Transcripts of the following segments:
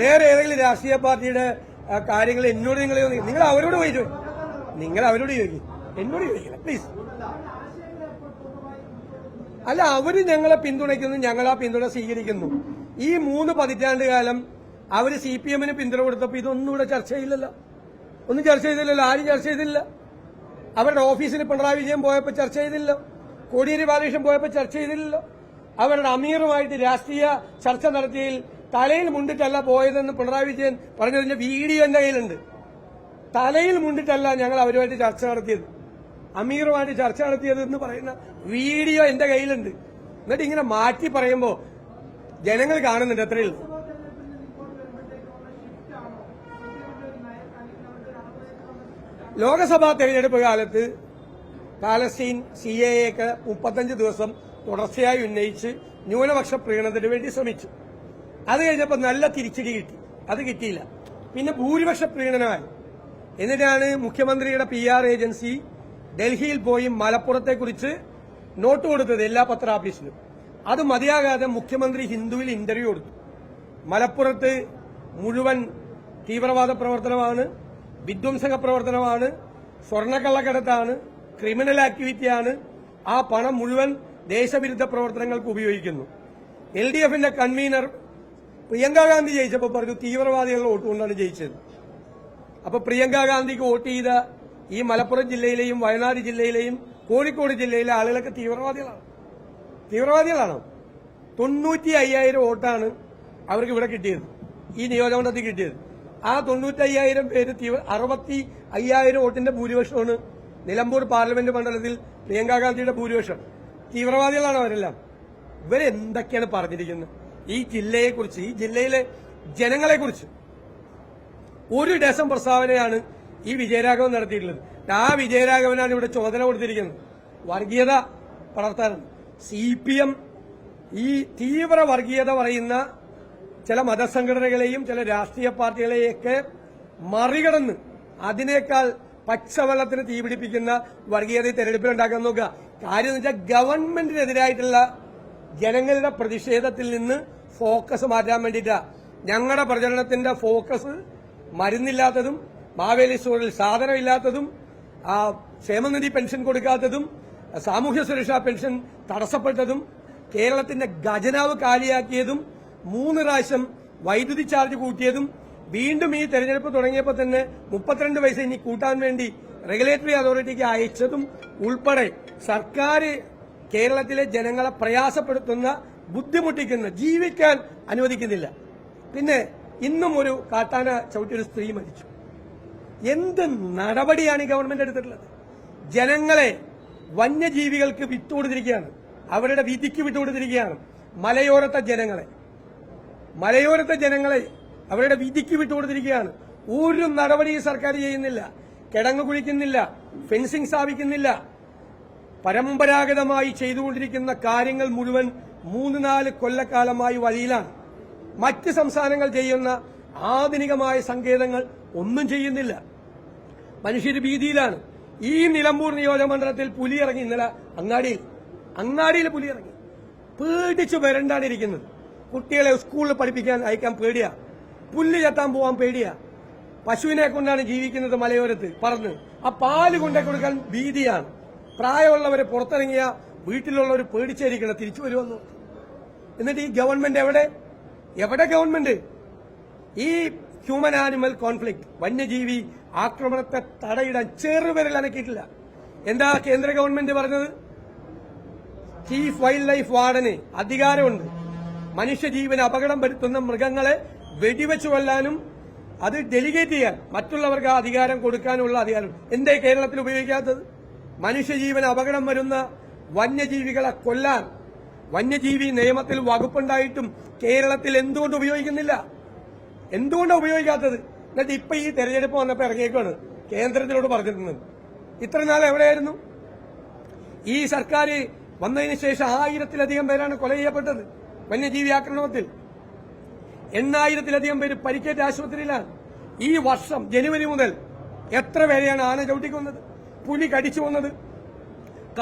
വേറെ ഏതെങ്കിലും രാഷ്ട്രീയ പാർട്ടിയുടെ കാര്യങ്ങൾ എന്നോട് നിങ്ങൾ. നിങ്ങൾ അവരോട് പോയി നിങ്ങൾ അവരോട് ചോദിക്കും എന്നോട് ചോദിക്കില്ല പ്ലീസ് അല്ല അവർ ഞങ്ങളെ പിന്തുണയ്ക്കുന്നു ഞങ്ങൾ ആ പിന്തുണ സ്വീകരിക്കുന്നു. ഈ മൂന്ന് പതിറ്റാണ്ട് കാലം അവർ സി പി എമ്മിന് പിന്തുണ കൊടുത്തപ്പോ ഇതൊന്നും ഇവിടെ ചർച്ച ചെയ്യില്ലല്ലോ. ഒന്നും ചർച്ച ചെയ്തില്ലല്ലോ ആരും ചർച്ച ചെയ്തില്ല. അവരുടെ ഓഫീസിൽ പിണറായി വിജയൻ പോയപ്പോൾ ചർച്ച ചെയ്തില്ല കോടിയേരി ബാലകൃഷ്ണൻ പോയപ്പോൾ ചർച്ച ചെയ്തില്ലല്ലോ. അവരുടെ അമീറുമായിട്ട് രാഷ്ട്രീയ ചർച്ച നടത്തിയതിൽ തലയിൽ മുണ്ടിട്ടല്ല പോയതെന്ന് പിണറായി വിജയൻ പറഞ്ഞതിന്റെ വീഡിയോ എന്റെ കയ്യിലുണ്ട്. തലയിൽ മുണ്ടിട്ടല്ല ഞങ്ങൾ അവരുമായിട്ട് ചർച്ച നടത്തിയത്. അമീറുമായിട്ട് ചർച്ച നടത്തിയത് എന്ന് പറയുന്ന വീഡിയോ എന്റെ കയ്യിലുണ്ട്. എന്നിട്ട് ഇങ്ങനെ മാറ്റി പറയുമ്പോ ജനങ്ങൾ കാണുന്നുണ്ട് എത്രയേ ഉള്ളൂ. ലോക്സഭാ തെരഞ്ഞെടുപ്പ് കാലത്ത് പാലസ്തീൻ സി എ ഒക്കെ മുപ്പത്തഞ്ച് ദിവസം തുടർച്ചയായി ഉന്നയിച്ച് ന്യൂനപക്ഷ പ്രീണനത്തിന് വേണ്ടി ശ്രമിച്ചു. അത് കഴിഞ്ഞപ്പോൾ നല്ല തിരിച്ചടി കിട്ടി. അത് കിട്ടിയില്ല. പിന്നെ ഭൂരിപക്ഷ പ്രീണനമായി. എന്നിട്ടാണ് മുഖ്യമന്ത്രിയുടെ പി ആർ ഏജൻസി ഡൽഹിയിൽ പോയി മലപ്പുറത്തെ കുറിച്ച് നോട്ട് കൊടുത്തത് എല്ലാ പത്രാഫീസിലും അത് മതിയാകാതെ മുഖ്യമന്ത്രി ഹിന്ദുവിൽ ഇന്റർവ്യൂ കൊടുത്തു. മലപ്പുറത്ത് മുഴുവൻ തീവ്രവാദ പ്രവർത്തനമാണ് വിധ്വംസക പ്രവർത്തനമാണ് സ്വർണക്കള്ളക്കടത്താണ് ക്രിമിനൽ ആക്ടിവിറ്റിയാണ് ആ പണം മുഴുവൻ ദേശവിരുദ്ധ പ്രവർത്തനങ്ങൾക്ക് ഉപയോഗിക്കുന്നു. എൽ ഡി എഫിന്റെ കൺവീനർ പ്രിയങ്ക ഗാന്ധി ജയിച്ചപ്പോൾ പറഞ്ഞു തീവ്രവാദികളുടെ വോട്ട് കൊണ്ടാണ് ജയിച്ചത്. അപ്പൊ പ്രിയങ്ക ഗാന്ധിക്ക് വോട്ട് ചെയ്ത ഈ മലപ്പുറം ജില്ലയിലെയും വയനാട് ജില്ലയിലെയും കോഴിക്കോട് ജില്ലയിലെ ആളുകളൊക്കെ തീവ്രവാദികളാണ്. തീവ്രവാദികളാണോ? തൊണ്ണൂറ്റി അയ്യായിരം വോട്ടാണ് അവർക്ക് ഇവിടെ കിട്ടിയത്. ഈ നിയോജകമണ്ഡലത്തിൽ കിട്ടിയത്. ആ തൊണ്ണൂറ്റി അയ്യായിരം പേര് അറുപത്തി അയ്യായിരം വോട്ടിന്റെ ഭൂരിപക്ഷമാണ് നിലമ്പൂർ പാർലമെന്റ് മണ്ഡലത്തിൽ പ്രിയങ്കാ ഗാന്ധിയുടെ ഭൂരിപക്ഷം. തീവ്രവാദികളാണ് അവരെല്ലാം. ഇവരെന്തൊക്കെയാണ് പറഞ്ഞിരിക്കുന്നത്? ഈ ജില്ലയെക്കുറിച്ച് ഈ ജില്ലയിലെ ജനങ്ങളെക്കുറിച്ച് ഒരു ഡസൻ പ്രസ്താവനയാണ് ഈ വിജയരാഘവൻ നടത്തിയിട്ടുള്ളത്. ആ വിജയരാഘവനാണ് ഇവിടെ ചോദന കൊടുത്തിരിക്കുന്നത്. വർഗീയത വളർത്താൻ സി പി എം ഈ തീവ്ര വർഗീയത പറയുന്ന ചില മതസംഘടനകളെയും ചില രാഷ്ട്രീയ പാർട്ടികളെയൊക്കെ മറികടന്ന് അതിനേക്കാൾ പച്ചവെള്ളത്തിന് തീപിടിപ്പിക്കുന്ന വർഗീയതയെ തെരഞ്ഞെടുപ്പിൽ ഉണ്ടാക്കാൻ നോക്കുക. കാര്യം എന്ന് വെച്ചാൽ ഗവൺമെന്റിനെതിരായിട്ടുള്ള ജനങ്ങളുടെ പ്രതിഷേധത്തിൽ നിന്ന് ഫോക്കസ് മാറ്റാൻ വേണ്ടിയിട്ടാ. ഞങ്ങളുടെ പ്രചരണത്തിന്റെ ഫോക്കസ് മരുന്നില്ലാത്തതും മാവേലി സ്റ്റോറിൽ സാധനമില്ലാത്തതും ആ, ക്ഷേമനിധി പെൻഷൻ കൊടുക്കാത്തതും സാമൂഹ്യ സുരക്ഷാ പെൻഷൻ തടസ്സപ്പെട്ടതും കേരളത്തിന്റെ ഖജനാവ് കാലിയാക്കിയതും മൂന്ന് പ്രാവശ്യം വൈദ്യുതി ചാർജ് കൂട്ടിയതും വീണ്ടും ഈ തെരഞ്ഞെടുപ്പ് തുടങ്ങിയപ്പോൾ തന്നെ മുപ്പത്തിരണ്ട് പൈസ ഇനി കൂട്ടാൻ വേണ്ടി റെഗുലേറ്ററി അതോറിറ്റിക്ക് അയച്ചതും ഉൾപ്പെടെ സർക്കാർ കേരളത്തിലെ ജനങ്ങളെ പ്രയാസപ്പെടുത്തുന്ന ബുദ്ധിമുട്ടിക്കുന്ന ജീവിക്കാൻ അനുവദിക്കുന്നില്ല. പിന്നെ ഇന്നും ഒരു കാട്ടാന ചവിട്ടിയൊരു സ്ത്രീ മരിച്ചു. എന്ത് നടപടിയാണ് ഈ ഗവൺമെന്റ് എടുത്തിട്ടുള്ളത്? ജനങ്ങളെ വന്യജീവികൾക്ക് വിട്ടുകൊടുത്തിരിക്കുകയാണ്. അവരുടെ വിധിക്ക് വിട്ടുകൊടുത്തിരിക്കുകയാണ്. മലയോരത്തെ ജനങ്ങളെ മലയോരത്തെ ജനങ്ങളെ അവരുടെ വിധിക്ക് വിട്ടുകൊടുത്തിരിക്കുകയാണ്. ഒരു നടപടി സർക്കാർ ചെയ്യുന്നില്ല. കിടങ്ങ് കുഴിക്കുന്നില്ല. ഫെൻസിംഗ് സ്ഥാപിക്കുന്നില്ല. പരമ്പരാഗതമായി ചെയ്തുകൊണ്ടിരിക്കുന്ന കാര്യങ്ങൾ മുഴുവൻ മൂന്ന് നാല് കൊല്ലക്കാലമായി വഴിയിലാണ്. മറ്റ് സംസ്ഥാനങ്ങൾ ചെയ്യുന്ന ആധുനികമായ സങ്കേതങ്ങൾ ഒന്നും ചെയ്യുന്നില്ല. മനുഷ്യർ ഭീതിയിലാണ്. ഈ നിലമ്പൂർ നിയോജകമണ്ഡലത്തിൽ പുലി ഇറങ്ങി ഇന്നലെ അങ്ങാടിയിൽ. അങ്ങാടിയിൽ പുലി ഇറങ്ങി പേടിച്ചു വരണ്ടാണ് ഇരിക്കുന്നത്. കുട്ടികളെ സ്കൂളിൽ പഠിപ്പിക്കാൻ അയക്കാൻ പേടിയാ. പുല്ല് ചെത്താൻ പോവാൻ പേടിയാ. പശുവിനെ കൊണ്ടാണ് ജീവിക്കുന്നത് മലയോരത്ത് പറഞ്ഞ് ആ പാൽ കൊണ്ടേ കൊടുക്കാൻ ഭീതിയാണ്. പ്രായമുള്ളവരെ പുറത്തിറങ്ങിയ വീട്ടിലുള്ളവർ പേടിച്ചായിരിക്കണം തിരിച്ചു വരുമെന്ന്. എന്നിട്ട് ഈ ഗവൺമെന്റ് എവിടെ? എവിടെ ഗവൺമെന്റ്? ഈ ഹ്യൂമൻ ആനിമൽ കോൺഫ്ലിക്ട് വന്യജീവി ആക്രമണത്തെ തടയിടാൻ ചെറുപേരിൽ അനക്കിയിട്ടില്ല. എന്താ കേന്ദ്ര ഗവൺമെന്റ് പറഞ്ഞത്? ചീഫ് വൈൽഡ് ലൈഫ് വാർഡന് അധികാരമുണ്ട്. മനുഷ്യജീവന് അപകടം വരുത്തുന്ന മൃഗങ്ങളെ വെടിവെച്ചു കൊല്ലാനും അത് ഡെലിഗേറ്റ് ചെയ്യാൻ മറ്റുള്ളവർക്ക് അധികാരം കൊടുക്കാനുള്ള അധികാരം. എന്തേ കേരളത്തിൽ ഉപയോഗിക്കാത്തത്? മനുഷ്യജീവന് അപകടം വരുന്ന വന്യജീവികളെ കൊല്ലാൻ വന്യജീവി നിയമത്തിൽ വകുപ്പുണ്ടായിട്ടും കേരളത്തിൽ എന്തുകൊണ്ട് ഉപയോഗിക്കുന്നില്ല? എന്തുകൊണ്ടാണ് ഉപയോഗിക്കാത്തത്? എന്നിട്ട് ഇപ്പൊ ഈ തെരഞ്ഞെടുപ്പ് വന്നപ്പോൾ ഇറങ്ങിയേക്കാണ് കേന്ദ്രത്തിനോട് പറഞ്ഞിരുന്നത്. ഇത്ര നാൾ എവിടെയായിരുന്നു? ഈ സർക്കാർ വന്നതിന് ശേഷം ആയിരത്തിലധികം പേരാണ് കൊല ചെയ്യപ്പെട്ടത് വന്യജീവി ആക്രമണത്തിൽ. എണ്ണായിരത്തിലധികം പേര് പരിക്കേറ്റ ആശുപത്രിയിലാണ്. ഈ വർഷം ജനുവരി മുതൽ എത്ര പേരെയാണ് ആന ചവിട്ടിക്കൊന്നത്? പുലി കടിച്ചു കൊന്നത്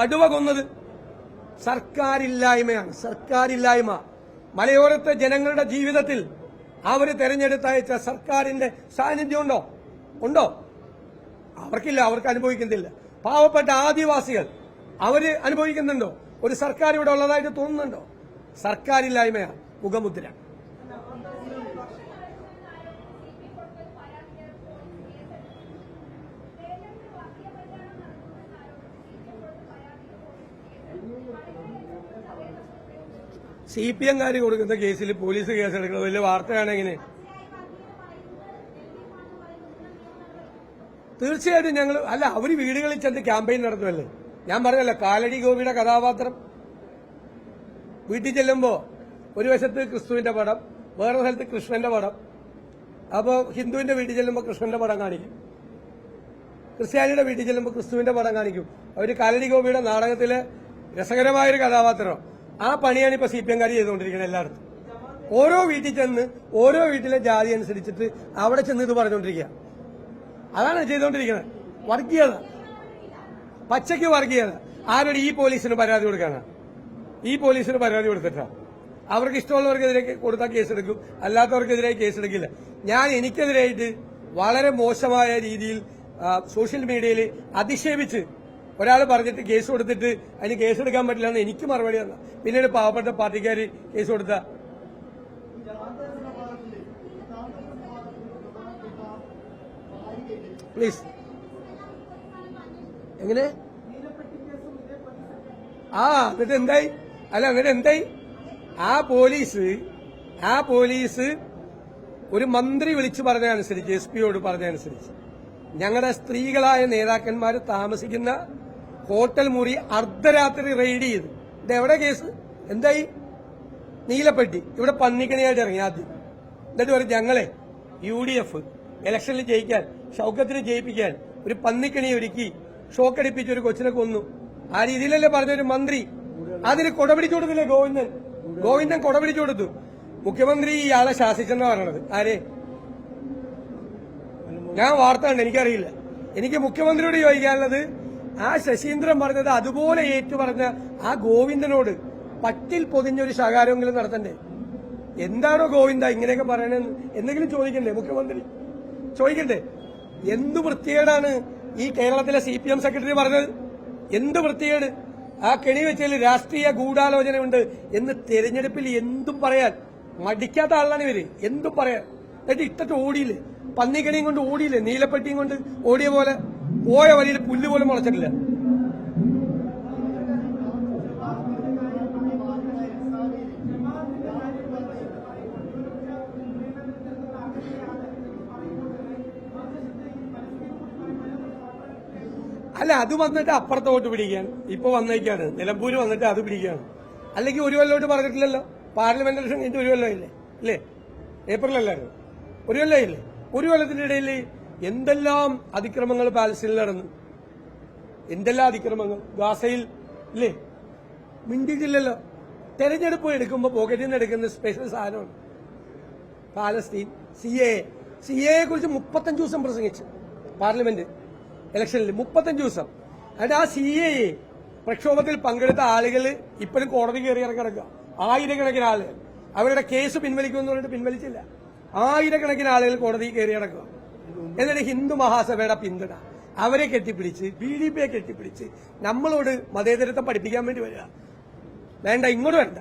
കടുവ കൊന്നത് സർക്കാരില്ലായ്മയാണ്. സർക്കാരില്ലായ്മ. മലയോരത്തെ ജനങ്ങളുടെ ജീവിതത്തിൽ അവർ തെരഞ്ഞെടുത്തയച്ച സർക്കാരിന്റെ സാന്നിധ്യം ഉണ്ടോ ഉണ്ടോ? അവർക്കില്ല അവർക്ക് അനുഭവിക്കുന്നില്ല. പാവപ്പെട്ട ആദിവാസികൾ അവർ അനുഭവിക്കുന്നുണ്ടോ? ഒരു സർക്കാർ ഇവിടെ ഉള്ളതായിട്ട് തോന്നുന്നുണ്ടോ? സർക്കാരില്ലായ്മയാണ് മുഖമുദ്ര. സി പി എംകാർ കൊടുക്കുന്ന കേസിൽ പോലീസ് കേസെടുക്കുന്നത് വലിയ വാർത്തയാണ് എങ്ങനെ തീർച്ചയായിട്ടും ഞങ്ങൾ അല്ല അവർ വീടുകളിൽ ചെന്ന് ക്യാമ്പയിൻ നടത്തുമല്ലേ ഞാൻ പറഞ്ഞല്ലോ കാലടി ഗോപിയുടെ കഥാപാത്രം. വീട്ടിൽ ചെല്ലുമ്പോൾ ഒരു വശത്ത് ക്രിസ്തുവിന്റെ പടം വേറെ സ്ഥലത്ത് കൃഷ്ണന്റെ പടം. അപ്പോ ഹിന്ദുവിന്റെ വീട്ടിൽ ചെല്ലുമ്പോൾ കൃഷ്ണന്റെ പടം കാണിക്കും. ക്രിസ്ത്യാനിയുടെ വീട്ടിൽ ചെല്ലുമ്പോൾ ക്രിസ്തുവിന്റെ പടം കാണിക്കും. അവർ കാലടി ഗോപിയുടെ നാടകത്തിലെ രസകരമായൊരു കഥാപാത്രം. ആ പണിയാണ് ഇപ്പൊ സി പി എംകാർ ചെയ്തുകൊണ്ടിരിക്കുന്നത് എല്ലായിടത്തും. ഓരോ വീട്ടിൽ ചെന്ന് ഓരോ വീട്ടിലെ ജാതി അനുസരിച്ചിട്ട് അവിടെ ചെന്ന് ഇത് പറഞ്ഞുകൊണ്ടിരിക്കുക. അതാണ് ചെയ്തുകൊണ്ടിരിക്കുന്നത്. വർഗീയത പച്ചയ്ക്ക് വർഗീയത ആരോട് ഈ പോലീസിന് പരാതി കൊടുക്കാനാ? ഈ പോലീസിന് പരാതി കൊടുത്തിട്ടാ. അവർക്ക് ഇഷ്ടമുള്ളവർക്കെതിരെ കൊടുത്താൽ കേസെടുക്കും. അല്ലാത്തവർക്കെതിരെ കേസെടുക്കില്ല. ഞാൻ എനിക്കെതിരായിട്ട് വളരെ മോശമായ രീതിയിൽ സോഷ്യൽ മീഡിയയിൽ അധിക്ഷേപിച്ച് ഒരാൾ പറഞ്ഞിട്ട് കേസ് കൊടുത്തിട്ട് അതിന് കേസെടുക്കാൻ പറ്റില്ല എന്ന് എനിക്ക് മറുപടി തന്ന. പിന്നീട് പാവപ്പെട്ട പാർട്ടിക്കാർ കേസ് കൊടുത്ത. പ്ലീസ്. എങ്ങനെ? ആ എന്നിട്ട് എന്തായി? അല്ല എന്നിട്ട് എന്തായി? ആ പോലീസ് ആ പോലീസ് ഒരു മന്ത്രി വിളിച്ചു പറഞ്ഞതനുസരിച്ച് എസ് പിയോട് പറഞ്ഞതനുസരിച്ച് ഞങ്ങളുടെ സ്ത്രീകളായ നേതാക്കന്മാർ താമസിക്കുന്ന ഹോട്ടൽ മുറി അർദ്ധരാത്രി റെയ്ഡ് ചെയ്ത്. ഇത് എവിടെ കേസ് എന്തായി? നീലപ്പെട്ടി. ഇവിടെ പന്നിക്കണിയായിട്ട് ഇറങ്ങി ആദ്യം. എന്നിട്ട് പറയും ഞങ്ങളെ യു ഡി എഫ് ഇലക്ഷനിൽ ജയിക്കാൻ ഷൗക്കത്തിന് ജയിപ്പിക്കാൻ ഒരു പന്നിക്കണി ഒരുക്കി ഷോക്കടിപ്പിച്ച് ഒരു കൊച്ചിനെ കൊന്നു. ആ രീതിയിലല്ലേ പറഞ്ഞ ഒരു മന്ത്രി. അതിന് കൊടപിടിച്ചു കൊടുത്തില്ലേ ഗോവിന്ദൻ? ഗോവിന്ദൻ കൊടപിടിച്ചു കൊടുത്തു. മുഖ്യമന്ത്രി ഇയാളെ ശാസിച്ചെന്ന് പറയണത് ആരെ? ഞാൻ വാർത്ത കണ്ട് എനിക്കറിയില്ല. എനിക്ക് മുഖ്യമന്ത്രിയോട് ചോദിക്കാനുള്ളത് ആ ശശീന്ദ്രൻ പറഞ്ഞത് അതുപോലെ ഏറ്റു പറഞ്ഞ ആ ഗോവിന്ദനോട് പട്ടിൽ പൊതിഞ്ഞൊരു ശകാരമെങ്കിലും നടത്തണ്ടേ? എന്താണോ ഗോവിന്ദ ഇങ്ങനെയൊക്കെ പറയണെന്ന് എന്തെങ്കിലും ചോദിക്കണ്ടേ മുഖ്യമന്ത്രി? ചോദിക്കണ്ടേ? എന്ത് വൃത്തികേടാണ് ഈ കേരളത്തിലെ സി സെക്രട്ടറി പറഞ്ഞത്? എന്ത് വൃത്തികേട്? ആ കെണി വെച്ചതിൽ രാഷ്ട്രീയ ഗൂഢാലോചനയുണ്ട് എന്ന് തെരഞ്ഞെടുപ്പിൽ എന്തും പറയാൻ മടിക്കാത്ത ആളാണ് ഇവർ. എന്തും പറയാൻ. എന്നിട്ട് ഇട്ടിട്ട് ഓടിയില്ലേ? പന്നിക്കണിയും കൊണ്ട് ഓടിയില്ലേ? നീലപ്പെട്ടിയും കൊണ്ട് ഓടിയ പോലെ. പോയ വഴിയിൽ പുല്ല് പോലും മുളച്ചിട്ടില്ല. അല്ല അത് വന്നിട്ട് അപ്പുറത്തോട്ട് പിടിക്കാൻ. ഇപ്പൊ വന്നേക്കാണ്. നിലമ്പൂര് വന്നിട്ട് അത് പിടിക്കാണ്. അല്ലെങ്കിൽ ഒരു കൊല്ലോട്ട് പറഞ്ഞിട്ടില്ലല്ലോ? പാർലമെന്റ് ഇലക്ഷൻ കഴിഞ്ഞിട്ട് ഒരു കൊല്ലമായില്ലേ അല്ലേ? ഏപ്രിൽ ഏപ്രിലല്ലായിരുന്നു. ഒരു കൊല്ലമായില്ലേ ഒരു കൊല്ലത്തിന്റെ ഇടയിൽ എന്തെല്ലാം അതിക്രമങ്ങൾ പാലസ്തീനിൽ നടന്നു? എന്തെല്ലാം അതിക്രമങ്ങൾ? ഗാസയിൽ ഇല്ലേ? മിണ്ടിയിട്ടില്ലല്ലോ. തെരഞ്ഞെടുപ്പ് എടുക്കുമ്പോൾ പോക്കറ്റിൽ നിന്ന് എടുക്കുന്ന സ്പെഷ്യൽ സാധനമാണ് പാലസ്തീൻ. സി എ സി എയെ കുറിച്ച് മുപ്പത്തഞ്ച് ദിവസം പ്രസംഗിച്ചു. പാർലമെന്റ് ഇലക്ഷനിൽ മുപ്പത്തഞ്ച് ദിവസം. എന്നിട്ട് ആ സി എ പ്രക്ഷോഭത്തിൽ പങ്കെടുത്ത ആളുകൾ ഇപ്പോഴും കോടതി കയറി ഇറങ്ങിടക്കുക ആയിരക്കണക്കിന് ആളുകൾ. അവരുടെ കേസ് പിൻവലിക്കുമെന്ന് പറഞ്ഞിട്ട് പിൻവലിച്ചില്ല. ആയിരക്കണക്കിന് ആളുകൾ കോടതി കയറി ഇറക്കുക എന്നിട്ട് ഹിന്ദു മഹാസഭയുടെ പിന്തുണ. അവരെ കെട്ടിപ്പിടിച്ച് ബി ഡി പിയെ കെട്ടിപ്പിടിച്ച് നമ്മളോട് മതേതരത്വം പഠിപ്പിക്കാൻ വേണ്ടി വരിക. വേണ്ട ഇങ്ങോട്ട് വരണ്ട.